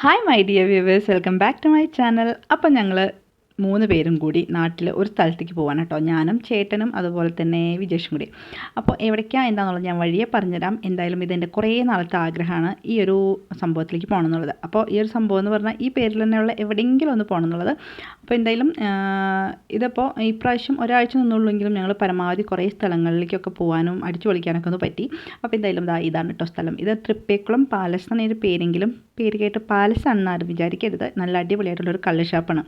Hi my dear viewers welcome back to my channel അപ്പം ഞങ്ങൾ മൂന്ന് പേരും കൂടി നാട്ടിൽ ഒരു സ്ഥലത്തേക്ക് പോകാൻ കേട്ടോ. ഞാനും ചേട്ടനും അതുപോലെ തന്നെ വിജേഷും കൂടി. അപ്പോൾ എവിടേക്കാണ് എന്താണെന്നുള്ളത് ഞാൻ വഴിയെ പറഞ്ഞുതരാം. എന്തായാലും ഇതെന്റെ കുറേ നാളത്തെ ആഗ്രഹമാണ് ഈ ഒരു സംഭവത്തിലേക്ക് പോകണം എന്നുള്ളത് അപ്പോൾ ഈ ഒരു സംഭവം എന്ന് പറഞ്ഞാൽ ഈ പേരിൽ തന്നെയുള്ള എവിടെയെങ്കിലും ഒന്ന് പോകണം എന്നുള്ളത് അപ്പോൾ എന്തായാലും ഇതിപ്പോൾ ഇപ്രാവശ്യം ഒരാഴ്ച നിന്നുള്ളെങ്കിലും ഞങ്ങൾ പരമാവധി കുറേ സ്ഥലങ്ങളിലേക്കൊക്കെ പോകാനും അടിച്ചു പൊളിക്കാനൊക്കെ ഒന്ന് പറ്റി. അപ്പോൾ എന്തായാലും ഇതാ ഇതാണ് കേട്ടോ സ്ഥലം. ഇത് തൃപ്പേക്കുളം പാലസ് എന്ന ഒരു പേരെങ്കിലും. പേര് കേട്ട് പാലസ് ആണെന്നാരും വിചാരിക്കരുത്. നല്ല അടിപൊളിയായിട്ടുള്ളൊരു കള്ള് ഷാപ്പാണ്.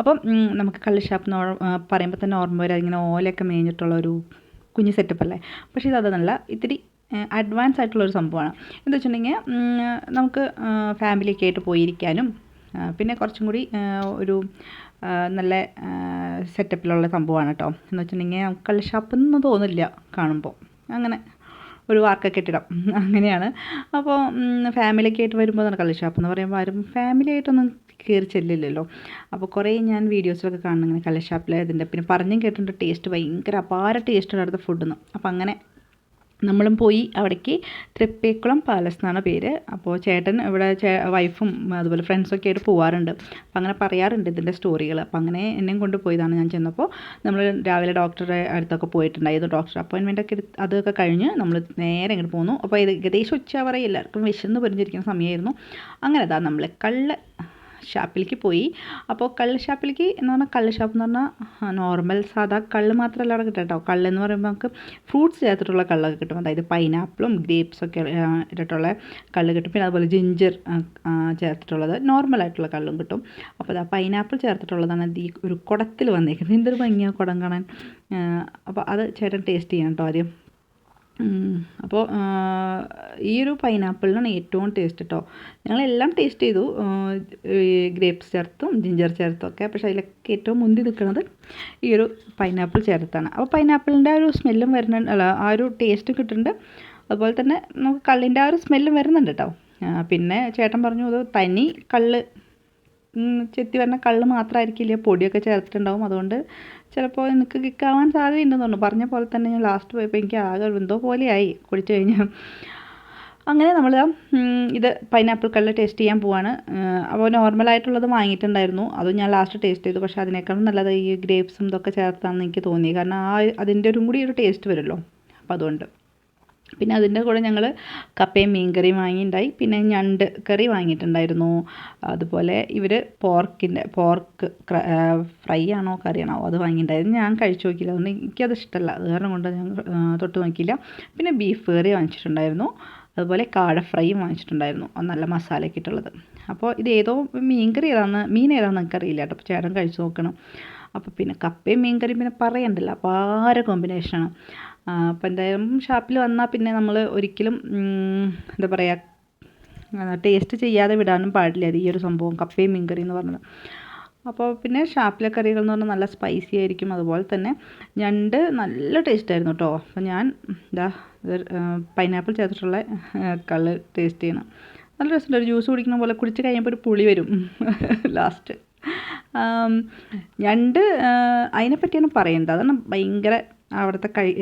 അപ്പം നമുക്ക് കള്ളിഷാപ്പ് എന്ന് പറയുമ്പോൾ തന്നെ ഓർമ്മ വരാം. ഇങ്ങനെ ഓലയൊക്കെ മേഞ്ഞിട്ടുള്ള ഒരു കുഞ്ഞ് സെറ്റപ്പ് അല്ലേ? പക്ഷേ ഇത് അതല്ല. ഇത്തിരി അഡ്വാൻസ് ആയിട്ടുള്ളൊരു സംഭവമാണ്. എന്താ വെച്ചിട്ടുണ്ടെങ്കിൽ നമുക്ക് ഫാമിലിയൊക്കെ ആയിട്ട് പോയിരിക്കാനും പിന്നെ കുറച്ചും കൂടി ഒരു നല്ല സെറ്റപ്പിലുള്ള സംഭവമാണ് കേട്ടോ എന്ന് വെച്ചിട്ടുണ്ടെങ്കിൽ നമുക്ക് കള്ളിഷാപ്പ് എന്ന് തോന്നില്ല കാണുമ്പോൾ അങ്ങനെ ഒരു വാർക്ക കെട്ടിടം അങ്ങനെയാണ്. അപ്പോൾ ഫാമിലിയൊക്കെ ആയിട്ട് വരുമ്പോൾ കള്ള് കള്ളിഷാപ്പ് എന്ന് പറയുമ്പോൾ ആരും ഫാമിലി ആയിട്ടൊന്നും കയറി ചെല്ലില്ലല്ലോ. അപ്പോൾ കുറേ ഞാൻ വീഡിയോസിലൊക്കെ കാണുന്നു ഇങ്ങനെ കലശാപ്പിലായതിന്റെ പിന്നെ പറഞ്ഞും കേട്ടിട്ടുണ്ട് ടേസ്റ്റ് ഭയങ്കര അപാര ടേസ്റ്റ് അവിടുത്തെ ഫുഡെന്ന് അപ്പോൾ അങ്ങനെ നമ്മളും പോയി അവിടേക്ക് തൃപ്പേക്കുളം പാലസ് എന്നാണ് പേര്. അപ്പോൾ ചേട്ടൻ ഇവിടെ വൈഫും അതുപോലെ ഫ്രണ്ട്സൊക്കെ ആയിട്ട് പോകാറുണ്ട് അപ്പോൾ അങ്ങനെ പറയാറുണ്ട് ഇതിന്റെ സ്റ്റോറികൾ അപ്പോൾ അങ്ങനെ എന്നെയും കൊണ്ട് പോയതാണ് ഞാൻ ചെന്നപ്പോൾ നമ്മൾ രാവിലെ ഡോക്ടറെ അടുത്തൊക്കെ പോയിട്ടുണ്ടായിരുന്നു ഡോക്ടർ അപ്പോയിൻമെന്റ് ഒക്കെ എടുത്ത് അതൊക്കെ കഴിഞ്ഞ് നമ്മൾ നേരെ ഇങ്ങോട്ട് പോന്നു. അപ്പോൾ ഇത് ഏകദേശം ഉച്ചവരെ എല്ലാവർക്കും വിശന്ന് പൊരിഞ്ഞിരിക്കുന്ന സമയമായിരുന്നു അങ്ങനെ അതാ നമ്മൾ കള്ള ഷാപ്പിലേക്ക് പോയി. അപ്പോൾ കള്ള് ഷാപ്പിലേക്ക് എന്ന് പറഞ്ഞാൽ കള്ള് ഷാപ്പ് എന്ന് പറഞ്ഞാൽ നോർമൽ സാധാ കള്ള് മാത്രമല്ല അവിടെ കിട്ടും. കേട്ടോ കള്ള് എന്ന് പറയുമ്പോൾ നമുക്ക് ഫ്രൂട്ട്സ് ചേർത്തിട്ടുള്ള കള്ളൊക്കെ കിട്ടും. അതായത് പൈനാപ്പിളും ഗ്രേപ്സൊക്കെ ഇട്ടിട്ടുള്ള കള്ള് കിട്ടും. പിന്നെ അതുപോലെ ജിഞ്ചർ ചേർത്തിട്ടുള്ളത് നോർമലായിട്ടുള്ള കള്ളും കിട്ടും. അപ്പോൾ അതാ പൈനാപ്പിൾ ചേർത്തിട്ടുള്ളതാണ് ഈ ഒരു കുടത്തിൽ വന്നേക്കുന്നത്. എന്തൊരു ഭംഗിയാണ് കുടം കാണാൻ. അപ്പോൾ അത് ചേട്ടൻ ടേസ്റ്റ് ചെയ്യണം കേട്ടോ ആദ്യം. അപ്പോൾ ഈ ഒരു പൈനാപ്പിളിനാണ് ഏറ്റവും ടേസ്റ്റ് കേട്ടോ ഞങ്ങളെല്ലാം ടേസ്റ്റ് ചെയ്തു. ഗ്രേപ്സ് ചേർത്തും ജിഞ്ചർ ചേർത്തും ഒക്കെ. പക്ഷേ അതിലൊക്കെ ഏറ്റവും മുന്തി നിൽക്കുന്നത് ഈ ഒരു പൈനാപ്പിൾ ചേർത്താണ്. അപ്പോൾ പൈനാപ്പിളിന്റെ ആ ഒരു സ്മെല്ലും വരുന്നുണ്ട് അല്ല ആ ഒരു ടേസ്റ്റ് കിട്ടുന്നുണ്ട്. അതുപോലെ തന്നെ നമുക്ക് കള്ളിന്റെ ആ ഒരു സ്മെല്ലും വരുന്നുണ്ട് കേട്ടോ പിന്നെ ചേട്ടൻ പറഞ്ഞു അത് തനി കള്ള് ചെത്തി വരുന്ന കള്ള് മാത്രമായിരിക്കില്ല പൊടിയൊക്കെ ചേർത്തിട്ടുണ്ടാവും. അതുകൊണ്ട് ചിലപ്പോൾ എനിക്ക് കിക്കാവാൻ സാധ്യതയുണ്ടെന്ന് തോന്നുന്നു പറഞ്ഞ പോലെ തന്നെ ഞാൻ ലാസ്റ്റ് പോയപ്പോൾ എനിക്ക് ആകെ എന്തോ പോലെയായി കുടിച്ചു കഴിഞ്ഞാൽ അങ്ങനെ നമ്മൾ ഇത് പൈനാപ്പിൾ കള്ള് ടേസ്റ്റ് ചെയ്യാൻ പോവാണ്. അപ്പോൾ നോർമലായിട്ടുള്ളത് വാങ്ങിയിട്ടുണ്ടായിരുന്നു. അതും ഞാൻ ലാസ്റ്റ് ടേസ്റ്റ് ചെയ്തു. പക്ഷേ അതിനേക്കാളും നല്ലത് ഈ ഗ്രേപ്സും ഇതൊക്കെ ചേർത്താണെന്ന് എനിക്ക് തോന്നി. കാരണം ആ അതിന്റെ ഒരു കൂടി ഒരു ടേസ്റ്റ് വരുമല്ലോ. അപ്പോൾ അതുകൊണ്ട്. പിന്നെ അതിന്റെ കൂടെ ഞങ്ങൾ കപ്പയും മീൻ കറിയും വാങ്ങിയിട്ടുണ്ടായി. പിന്നെ ഞണ്ട് കറി വാങ്ങിയിട്ടുണ്ടായിരുന്നു. അതുപോലെ ഇവർ പോർക്കിന്റെ പോർക്ക് ഫ്രൈ ആണോ കറിയാണോ അത് വാങ്ങിയിട്ടുണ്ടായിരുന്നു. ഞാൻ കഴിച്ചു നോക്കിയില്ല. അതുകൊണ്ട് എനിക്കത് ഇഷ്ടമല്ല. അത് കാരണം കൊണ്ട് ഞാൻ തൊട്ട് നോക്കിയില്ല. പിന്നെ ബീഫ് കറി വാങ്ങിച്ചിട്ടുണ്ടായിരുന്നു. അതുപോലെ കാട ഫ്രൈയും വാങ്ങിച്ചിട്ടുണ്ടായിരുന്നു. നല്ല മസാലയൊക്കെ ഇട്ടുള്ളത്. അപ്പോൾ ഇത് ഏതോ മീൻ കറി ഏതാണെന്ന് മീൻ ഏതാണെന്ന് എനിക്കറിയില്ല കേട്ടോ. അപ്പോൾ ചേട്ടൻ കഴിച്ചു നോക്കണം. അപ്പോൾ പിന്നെ കപ്പയും മീൻ കറിയും പിന്നെ പറയണ്ടല്ലോ. അപ്പോൾ ആരെ കോമ്പിനേഷനാണ് അപ്പോൾ എന്തായാലും ഷാപ്പിൽ വന്നാൽ പിന്നെ നമ്മൾ ഒരിക്കലും എന്താ പറയുക ടേസ്റ്റ് ചെയ്യാതെ വിടാനും പാടില്ല അത് ഈ ഒരു സംഭവം കപ്പയും മീൻ കറി എന്ന് പറഞ്ഞത്. അപ്പോൾ പിന്നെ ഷാപ്പിലെ കറികൾ എന്ന് പറഞ്ഞാൽ നല്ല സ്പൈസി ആയിരിക്കും. അതുപോലെ തന്നെ ഞണ്ട് നല്ല ടേസ്റ്റ് ആയിരുന്നു കേട്ടോ അപ്പോൾ ഞാൻ എന്താ പൈനാപ്പിൾ ചേർത്തിട്ടുള്ള കള്ള് ടേസ്റ്റ് ചെയ്യണം നല്ല രസമുണ്ട്. ഒരു ജ്യൂസ് കുടിക്കുന്ന പോലെ കുടിച്ച് കഴിയുമ്പോൾ ഒരു പുളി വരും. ലാസ്റ്റ് ഞണ്ട് അതിനെപ്പറ്റിയാണ് പറയുന്നത് അതാണ് ഭയങ്കര അവിടുത്തെ കഴി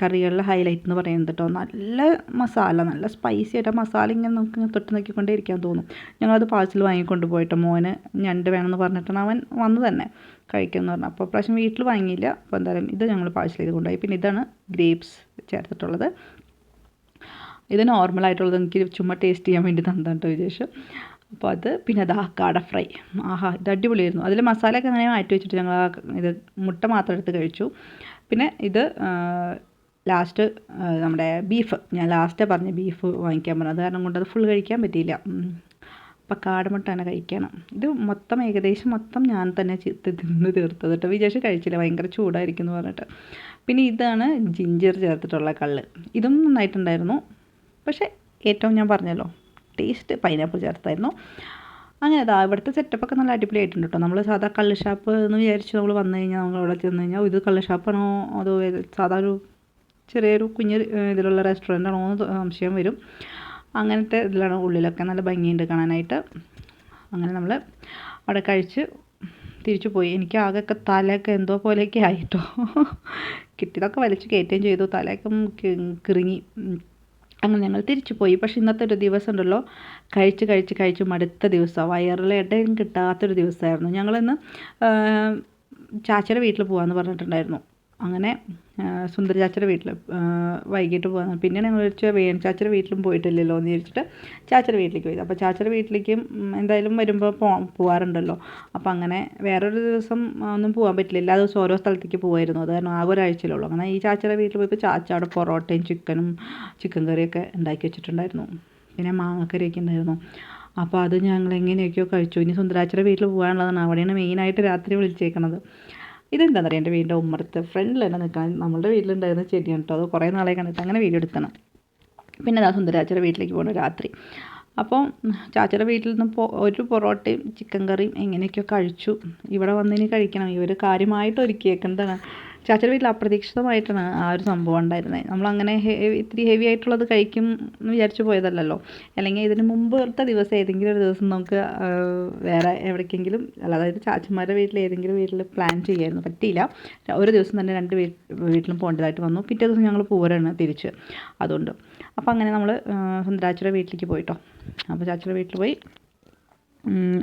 കറികളിലെ ഹൈലൈറ്റ് എന്ന് പറയുന്നത് കേട്ടോ നല്ല മസാല നല്ല സ്പൈസി ആയിട്ട് മസാല ഇങ്ങനെ നമുക്ക് ഇങ്ങനെ തൊട്ട് നോക്കിക്കൊണ്ടേ ഇരിക്കാൻ തോന്നും. ഞങ്ങളത് പാഴ്സൽ വാങ്ങിക്കൊണ്ട് പോയിട്ട്. മോന് ഞണ്ട് വേണമെന്ന് പറഞ്ഞിട്ടാണ് അവൻ വന്നു തന്നെ കഴിക്കുമെന്ന് പറഞ്ഞു. അപ്പോൾ പ്രാവശ്യം വീട്ടിൽ വാങ്ങിയില്ല. അപ്പോൾ എന്തായാലും ഇത് ഞങ്ങൾ പാഴ്സൽ ചെയ്ത് കൊണ്ടുപോയി. പിന്നെ ഇതാണ് ഗ്രേപ്സ് ചേർത്തിട്ടുള്ളത്. ഇത് നോർമലായിട്ടുള്ളത് എനിക്ക് ചുമ്മാ ടേസ്റ്റ് ചെയ്യാൻ വേണ്ടി തന്നിട്ടുണ്ട് വിചാരിച്ചു അപ്പോൾ അത് പിന്നെ അതാ കാട ഫ്രൈ. ആഹാ ഇത് അടിപൊളിയായിരുന്നു. അതിൽ മസാലയൊക്കെ അങ്ങനെ മാറ്റി വെച്ചിട്ട് ഞങ്ങൾ ഇത് മുട്ട മാത്രം എടുത്ത് കഴിച്ചു. പിന്നെ ഇത് ലാസ്റ്റ് നമ്മുടെ ബീഫ്. ഞാൻ ലാസ്റ്റ് പറഞ്ഞ ബീഫ് വാങ്ങിക്കാൻ പറഞ്ഞു. അത് കാരണം കൊണ്ട് അത് ഫുൾ കഴിക്കാൻ പറ്റിയില്ല. അപ്പം കാടമുട്ട തന്നെ കഴിക്കണം. ഇത് മൊത്തം ഏകദേശം മൊത്തം ഞാൻ തന്നെ തിന്ന് തീർത്തത് കേട്ടോ. വിചാരിച്ച് കഴിച്ചില്ല. ഭയങ്കര ചൂടായിരിക്കും എന്ന് പറഞ്ഞിട്ട്. പിന്നെ ഇതാണ് ജിഞ്ചർ ചേർത്തിട്ടുള്ള കള്ള്. ഇതും നന്നായിട്ടുണ്ടായിരുന്നു. പക്ഷേ ഏറ്റവും ഞാൻ പറഞ്ഞല്ലോ ടേസ്റ്റ് പൈനാപ്പിൾ ചേർത്തായിരുന്നു. അങ്ങനെ അതാ ഇവിടുത്തെ സെറ്റപ്പൊക്കെ നല്ല അടിപൊളിയായിട്ടുണ്ട് കേട്ടോ നമ്മൾ സാധാ കള്ള് ഷാപ്പ് എന്ന് വിചാരിച്ച് നമ്മൾ വന്നു കഴിഞ്ഞാൽ നമ്മൾ അവിടെ ചെന്ന് കഴിഞ്ഞാൽ ഇത് കള്ള് ഷാപ്പാണോ അതോ സാധാ ഒരു ചെറിയൊരു കുഞ്ഞ് ഇതിലുള്ള റെസ്റ്റോറന്റ് ആണോ? എന്ന് സംശയം വരും. അങ്ങനത്തെ ഇതിലാണ് ഉള്ളിലൊക്കെ നല്ല ഭംഗിയുണ്ട് കാണാനായിട്ട്. അങ്ങനെ നമ്മൾ അവിടെ കഴിച്ച് തിരിച്ചു പോയി. എനിക്ക് ആകെയൊക്കെ തലയൊക്കെ എന്തോ പോലെയൊക്കെ ആയിട്ടോ കിട്ടിയതൊക്കെ വലിച്ചു കയറ്റുകയും ചെയ്തു. തലയൊക്കെ കിറുങ്ങി. അങ്ങനെ ഞങ്ങൾ തിരിച്ചു പോയി. പക്ഷേ ഇന്നത്തെ ഒരു ദിവസം ഉണ്ടല്ലോ കഴിച്ച് കഴിച്ച് കഴിച്ച് മടുത്ത ദിവസമാണ് വയറിൽ ഇടയും കിട്ടാത്തൊരു ദിവസമായിരുന്നു. ഞങ്ങളിന്ന് ചാച്ചയുടെ വീട്ടിൽ പോകാമെന്ന് പറഞ്ഞിട്ടുണ്ടായിരുന്നു. അങ്ങനെ സുന്ദര ചാച്ചയുടെ വീട്ടിൽ വൈകിട്ട് പോകാൻ പിന്നെ ഞങ്ങൾ വിളിച്ച വേൺ ചാച്ചയുടെ വീട്ടിലും പോയിട്ടില്ലല്ലോ എന്ന് ചോദിച്ചിട്ട് ചാച്ചയുടെ വീട്ടിലേക്ക് പോയി. അപ്പോൾ ചാച്ചയുടെ വീട്ടിലേക്കും എന്തായാലും വരുമ്പോൾ പോ പോകാറുണ്ടല്ലോ അപ്പോൾ അങ്ങനെ വേറൊരു ദിവസം ഒന്നും പോകാൻ പറ്റില്ല. എല്ലാ ദിവസവും ഓരോ സ്ഥലത്തേക്ക് പോകുമായിരുന്നു അത് കാരണം ആകെ ഒരാഴ്ചയിലുള്ളൂ അങ്ങനെ ഈ ചാച്ചയുടെ വീട്ടിൽ പോയപ്പോൾ ചാച്ച അവിടെ പൊറോട്ടയും ചിക്കനും ചിക്കൻ കറിയൊക്കെ ഉണ്ടാക്കി വെച്ചിട്ടുണ്ടായിരുന്നു. പിന്നെ മാങ്ങക്കറിയൊക്കെ ഉണ്ടായിരുന്നു. അപ്പോൾ അത് ഞങ്ങൾ എങ്ങനെയൊക്കെയോ കഴിച്ചു. ഇനി സുന്ദരാച്ചയുടെ വീട്ടിൽ പോകാനുള്ളതാണ് അവിടെയാണ് മെയിനായിട്ട് രാത്രി വിളിച്ചേക്കണത്. ഇതെന്താണെന്ന് അറിയാം എന്റെ വീടിന്റെ ഉമ്മറത്ത് ഫ്രണ്ടിൽ തന്നെ നിൽക്കാൻ നമ്മളുടെ വീട്ടിലുണ്ടായിരുന്ന ചെടിയാണ് കേട്ടോ അത് കുറേ നാളെ കണ്ടിട്ട് അങ്ങനെ വീഡിയോ എടുക്കണം പിന്നെ അതാ സുന്ദരാച്ചയുടെ വീട്ടിലേക്ക് പോകണം രാത്രി. അപ്പോൾ ചാച്ചയുടെ വീട്ടിൽ നിന്ന് പോ ഒരു പൊറോട്ടയും ചിക്കൻ കറിയും എങ്ങനെയൊക്കെയോ കഴിച്ചു. ഇവിടെ വന്നിനി കഴിക്കണം. ഇവർ കാര്യമായിട്ട് ഒരുക്കിയേക്കുന്നതാണ്. ചാച്ചയുടെ വീട്ടിൽ അപ്രതീക്ഷിതമായിട്ടാണ് ആ ഒരു സംഭവം ഉണ്ടായിരുന്നത്. നമ്മളങ്ങനെ ഇത്തിരി ഹെവി ആയിട്ടുള്ളത് കഴിക്കും എന്ന് വിചാരിച്ചു പോയതല്ലല്ലോ. അല്ലെങ്കിൽ ഇതിന് മുമ്പത്തെ ദിവസം ഏതെങ്കിലും ഒരു ദിവസം നമുക്ക് വേറെ എവിടേക്കെങ്കിലും അല്ല അതായത് ചാച്ചന്മാരുടെ വീട്ടിൽ ഏതെങ്കിലും വീട്ടിൽ പ്ലാൻ ചെയ്യായിരുന്നു. പറ്റിയില്ല. ഒരു ദിവസം തന്നെ രണ്ട് വീട്ടിലും പോകേണ്ടതായിട്ട് വന്നു. പിറ്റേ ദിവസം ഞങ്ങൾ പോരാണ് തിരിച്ച്. അതുകൊണ്ട്. അപ്പോൾ അങ്ങനെ നമ്മൾ സുന്ദരാച്ചയുടെ വീട്ടിലേക്ക് പോയിട്ടോ. അപ്പോൾ ചാച്ചയുടെ വീട്ടിൽ പോയി.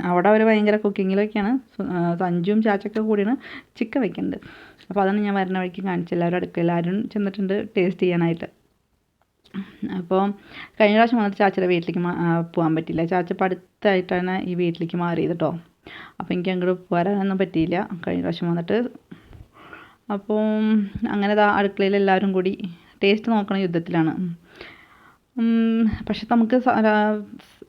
അവിടെ അവർ ഭയങ്കര കുക്കിങ്ങിലൊക്കെയാണ്. സഞ്ജുവും ചാച്ചൊക്കെ കൂടിയാണ് ചിക്കൻ വെക്കുന്നത് അപ്പോൾ അതാണ് ഞാൻ വരുന്ന വഴിക്ക് കാണിച്ചത്. എല്ലാവരും അടുക്കള എല്ലാവരും ചെന്നിട്ടുണ്ട് ടേസ്റ്റ് ചെയ്യാനായിട്ട്. അപ്പോൾ കഴിഞ്ഞ പ്രാവശ്യം വന്നിട്ട് ചാച്ചയുടെ വീട്ടിലേക്ക് പോകാൻ പറ്റില്ല ചാച്ച ഇപ്പോൾ അടുത്തായിട്ടാണ് ഈ വീട്ടിലേക്ക് മാറിയത് കേട്ടോ അപ്പോൾ എനിക്ക് അങ്ങോട്ട് പോരാനൊന്നും പറ്റിയില്ല. കഴിഞ്ഞ പ്രാവശ്യം വന്നിട്ട്. അപ്പോൾ അങ്ങനെ അടുക്കളയിൽ എല്ലാവരും കൂടി ടേസ്റ്റ് നോക്കണ യുദ്ധത്തിലാണ്. പക്ഷെ നമുക്ക്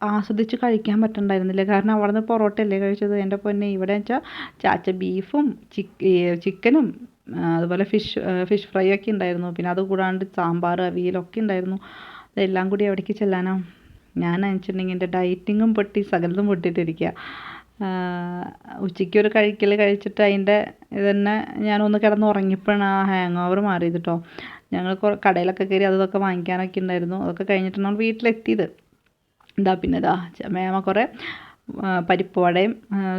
ആസ്വദിച്ച് കഴിക്കാൻ പറ്റുന്നുണ്ടായിരുന്നില്ല കാരണം അവിടുന്ന് പൊറോട്ട അല്ലേ കഴിച്ചത്? എന്റെ പൊന്നെ ഇവിടെ വെച്ചാൽ ചാച്ച ബീഫും ചിക്കനും അതുപോലെ ഫിഷ് ഫിഷ് ഫ്രൈ ഒക്കെ ഉണ്ടായിരുന്നു. പിന്നെ അത് കൂടാണ്ട് സാമ്പാർ അവിയലൊക്കെ ഉണ്ടായിരുന്നു. ഇതെല്ലാം കൂടി എവിടേക്ക് ചെല്ലാനോ? ഞാൻ വെച്ചിട്ടുണ്ടെങ്കിൽ എന്റെ ഡയറ്റിങ്ങും പൊട്ടി സകലതും പൊട്ടിയിട്ടിരിക്കുക ഉച്ചയ്ക്ക് ഒരു കഴിക്കൽ കഴിച്ചിട്ട് അതിന്റെ ഇതന്നെ ഞാനൊന്ന് കിടന്ന് ഉറങ്ങിയപ്പോഴാണ് ആ ഹാങ് ഓവർ മാറിയത് കേട്ടോ ഞങ്ങൾ കടയിലൊക്കെ കയറി അതൊക്കെ വാങ്ങിക്കാനൊക്കെ ഉണ്ടായിരുന്നു. അതൊക്കെ കഴിഞ്ഞിട്ടാണ് വീട്ടിലെത്തിയത്. എന്താ പിന്നെ ഇതാ മേമ കുറേ പരിപ്പുവടയും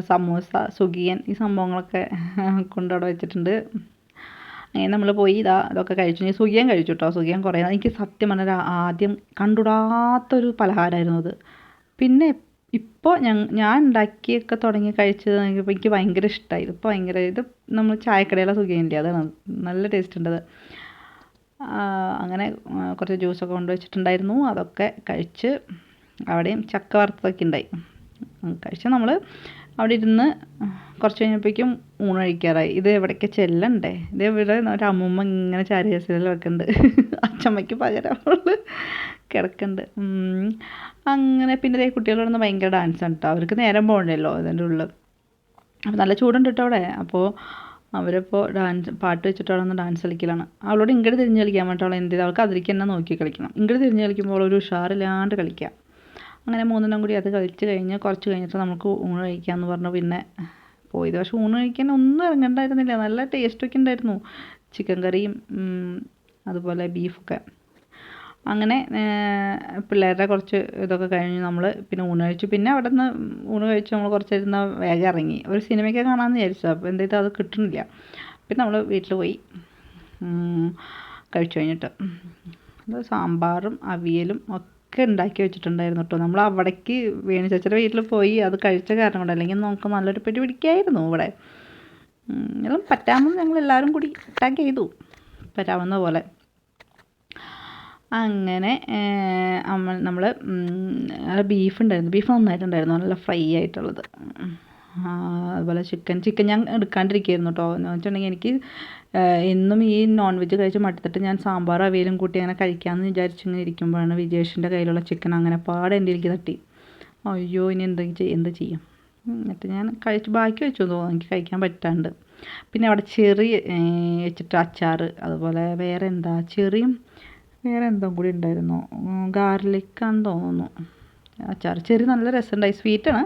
സമൂസ സുഖിയൻ ഈ സംഭവങ്ങളൊക്കെ കൊണ്ടവിടെ വെച്ചിട്ടുണ്ട്. അങ്ങനെ നമ്മൾ പോയി ഇതാ ഇതൊക്കെ കഴിച്ചു. ഞാൻ സുഖിയൻ കഴിച്ചു കേട്ടോ സുഖിയൻ കുറേ എനിക്ക് സത്യം പറഞ്ഞാൽ ആദ്യം കണ്ടുടാത്തൊരു പലഹാരമായിരുന്നു അത്. പിന്നെ ഇപ്പോൾ ഞാൻ ഞാൻ ഉണ്ടാക്കിയൊക്കെ തുടങ്ങി കഴിച്ചത് എനിക്ക് ഭയങ്കര ഇഷ്ടമായി ഇപ്പോൾ ഭയങ്കര ഇത് നമ്മൾ ചായക്കടയിലെ സുഖിയന്റെ അതാണ് നല്ല ടേസ്റ്റ് ഉണ്ടത് അങ്ങനെ കുറച്ച് ജ്യൂസൊക്കെ കൊണ്ടുവച്ചിട്ടുണ്ടായിരുന്നു അതൊക്കെ കഴിച്ച് അവിടെയും ചക്ക വറുത്തതൊക്കെ ഉണ്ടായി. കഴിച്ചാൽ നമ്മൾ അവിടെ ഇരുന്ന് കുറച്ച് കഴിഞ്ഞപ്പോഴേക്കും ഊണ് കഴിക്കാറായി. ഇത് എവിടേക്ക് ചെല്ലണ്ടേ? ഇത് ഇവിടെ ഒരു അമ്മൂമ്മ ഇങ്ങനെ ചാരി ഹസിലിൽ വെക്കുന്നുണ്ട് അച്ചമ്മയ്ക്ക് പകരം കിടക്കുന്നുണ്ട് അങ്ങനെ പിന്നെ ഇതേ കുട്ടികളോടൊന്ന് ഭയങ്കര ആണ് കേട്ടോ അവർക്ക് നേരം പോകണ്ടല്ലോ ഇതിന്റെ ഉള്ളിൽ അപ്പോൾ നല്ല ചൂടുണ്ട് കേട്ടോ അവിടെ. അപ്പോൾ അവരിപ്പോൾ ഡാൻസ് പാട്ട് വെച്ചിട്ട് അവിടെ ഡാൻസ് കളിക്കലാണ്. അവളോട് ഇങ്ങോട്ട് തിരിഞ്ഞ് കളിക്കാൻ വേണ്ടിയിട്ട് അവൾ എന്ത് ചെയ്ത്? അവൾക്ക് അതിലേക്ക് തന്നെ നോക്കി കളിക്കണം. ഇങ്ങോട്ട് തിരിഞ്ഞ് കളിക്കുമ്പോൾ ഒരു ഉഷാറില്ലാണ്ട് കളിക്കുക. അങ്ങനെ മൂന്നെണ്ണം കൂടി അത് കഴിച്ച് കഴിഞ്ഞ് കുറച്ച് കഴിഞ്ഞിട്ട് നമുക്ക് ഊണ് കഴിക്കാമെന്ന് പറഞ്ഞു. പിന്നെ പോയത്. പക്ഷെ ഊണ് കഴിക്കാൻ ഒന്നും ഇറങ്ങണ്ടായിരുന്നില്ല. നല്ല ടേസ്റ്റൊക്കെ ഉണ്ടായിരുന്നു. ചിക്കൻ കറിയും അതുപോലെ ബീഫൊക്കെ അങ്ങനെ പിള്ളേരുടെ കുറച്ച് ഇതൊക്കെ കഴിഞ്ഞ് നമ്മൾ പിന്നെ ഊണ് കഴിച്ചു. പിന്നെ അവിടെ നിന്ന് ഊണ് കഴിച്ച് നമ്മൾ കുറച്ച് ഇരുന്ന് വേഗം ഇറങ്ങി. ഒരു സിനിമയൊക്കെ കാണാമെന്ന് വിചാരിച്ചു. അപ്പോൾ എന്തായാലും അത് കിട്ടുന്നില്ല. പിന്നെ നമ്മൾ വീട്ടിൽ പോയി കഴിച്ചു കഴിഞ്ഞിട്ട്. സാമ്പാറും അവിയലും ഒക്കെ ഉണ്ടാക്കി വെച്ചിട്ടുണ്ടായിരുന്നു കേട്ടോ നമ്മൾ അവിടേക്ക് വേണു ചേച്ചിയുടെ വീട്ടിൽ പോയി അത് കഴിച്ച കാരണം കൊണ്ട് അല്ലെങ്കിൽ നമുക്ക് നല്ലൊരു പിടി പിടിക്കായിരുന്നു ഇവിടെ. എല്ലാം പറ്റാമെന്ന് ഞങ്ങൾ എല്ലാവരും കൂടി അറ്റാക്ക് ചെയ്തു. പറ്റാവുന്ന പോലെ. അങ്ങനെ നമ്മൾ ബീഫ് ഉണ്ടായിരുന്നു. ബീഫ് നന്നായിട്ടുണ്ടായിരുന്നു. നല്ല ഫ്രൈ ആയിട്ടുള്ളത്. അതുപോലെ ചിക്കൻ ചിക്കൻ ഞാൻ എടുക്കാണ്ടിരിക്കുകയായിരുന്നു കേട്ടോ എന്ന് വെച്ചിട്ടുണ്ടെങ്കിൽ എനിക്ക് എന്നും ഈ നോൺ വെജ് കഴിച്ച് മടുത്തിട്ട് ഞാൻ സാമ്പാർ അവിയലും കൂട്ടി അങ്ങനെ കഴിക്കാമെന്ന് വിചാരിച്ച് ഇങ്ങനെ ഇരിക്കുമ്പോഴാണ് വിജേഷിന്റെ കയ്യിലുള്ള ചിക്കൻ അങ്ങനെ പാടെ എന്റെ എനിക്ക് തട്ടി. അയ്യോ ഇനി എന്ത് എന്ത് ചെയ്യും? എന്നിട്ട് ഞാൻ കഴിച്ച് ബാക്കി വെച്ചു തോന്നുന്നു. എനിക്ക് കഴിക്കാൻ പറ്റാണ്ട്. പിന്നെ അവിടെ ചെറി വെച്ചിട്ട് അച്ചാർ അതുപോലെ വേറെ എന്താ ചെറിയും വേറെ എന്തോ കൂടി ഉണ്ടായിരുന്നു. ഗാർലിക്കാന്ന് തോന്നുന്നു. അച്ചാർ ചെറിയ നല്ല രസമുണ്ടായി. സ്വീറ്റാണ്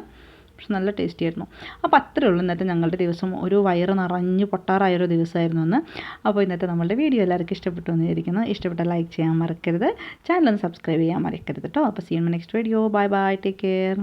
പക്ഷെ നല്ല ടേസ്റ്റി ആയിരുന്നു. അപ്പോൾ അത്രേ ഉള്ളൂ ഇന്നത്തെ ഞങ്ങളുടെ ദിവസം. ഒരു വയറ് നിറഞ്ഞു പൊട്ടാറായൊരു ദിവസമായിരുന്നു എന്ന് അപ്പോൾ ഇന്നത്തെ നമ്മളുടെ വീഡിയോ എല്ലാവർക്കും ഇഷ്ടപ്പെട്ടു എന്ന് വിചാരിക്കുന്നു. ഇഷ്ടപ്പെട്ട ലൈക്ക് ചെയ്യാൻ മറക്കരുത്. ചാനൽ ഒന്ന് സബ്സ്ക്രൈബ് ചെയ്യാൻ മറക്കരുത് കേട്ടോ. അപ്പോൾ see in next video bye bye take care